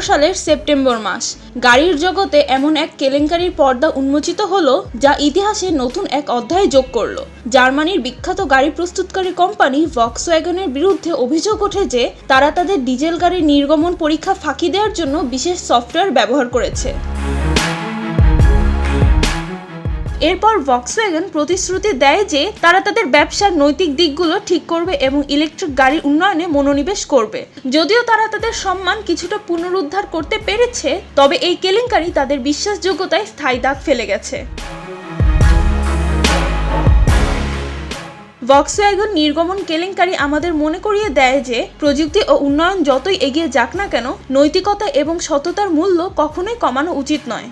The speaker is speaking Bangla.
সালের সেপ্টেম্বর মাস। গাড়ির জগতে এমন এক কেলেঙ্কারির পর্দা উন্মোচিত হলো, যা ইতিহাসে নতুন এক অধ্যায় যোগ করল। জার্মানির বিখ্যাত গাড়ি প্রস্তুতকারী কোম্পানি ভক্সওয়াগনের বিরুদ্ধে অভিযোগ ওঠে যে, তারা তাদের ডিজেল গাড়ির নির্গমন পরীক্ষা ফাঁকি দেওয়ার জন্য বিশেষ সফটওয়্যার ব্যবহার করেছে। এরপর ভক্সওয়াগন প্রতিশ্রুতি দেয় যে তারা তাদের ব্যবসার নৈতিক দিকগুলো ঠিক করবে এবং ইলেকট্রিক গাড়ির উন্নয়নে মনোনিবেশ করবে। যদিও তারা তাদের সম্মান কিছুটা পুনরুদ্ধার করতে পেরেছে, তবে এই কেলেঙ্কারি তাদের বিশ্বাসযোগ্যতায় স্থায়ী দাগ ফেলে গেছে। ভক্সওয়াগন নির্গমন কেলেঙ্কারি আমাদের মনে করিয়ে দেয় যে, প্রযুক্তি ও উন্নয়ন যতই এগিয়ে যাক না কেন, নৈতিকতা এবং সততার মূল্য কখনোই কমানো উচিত নয়।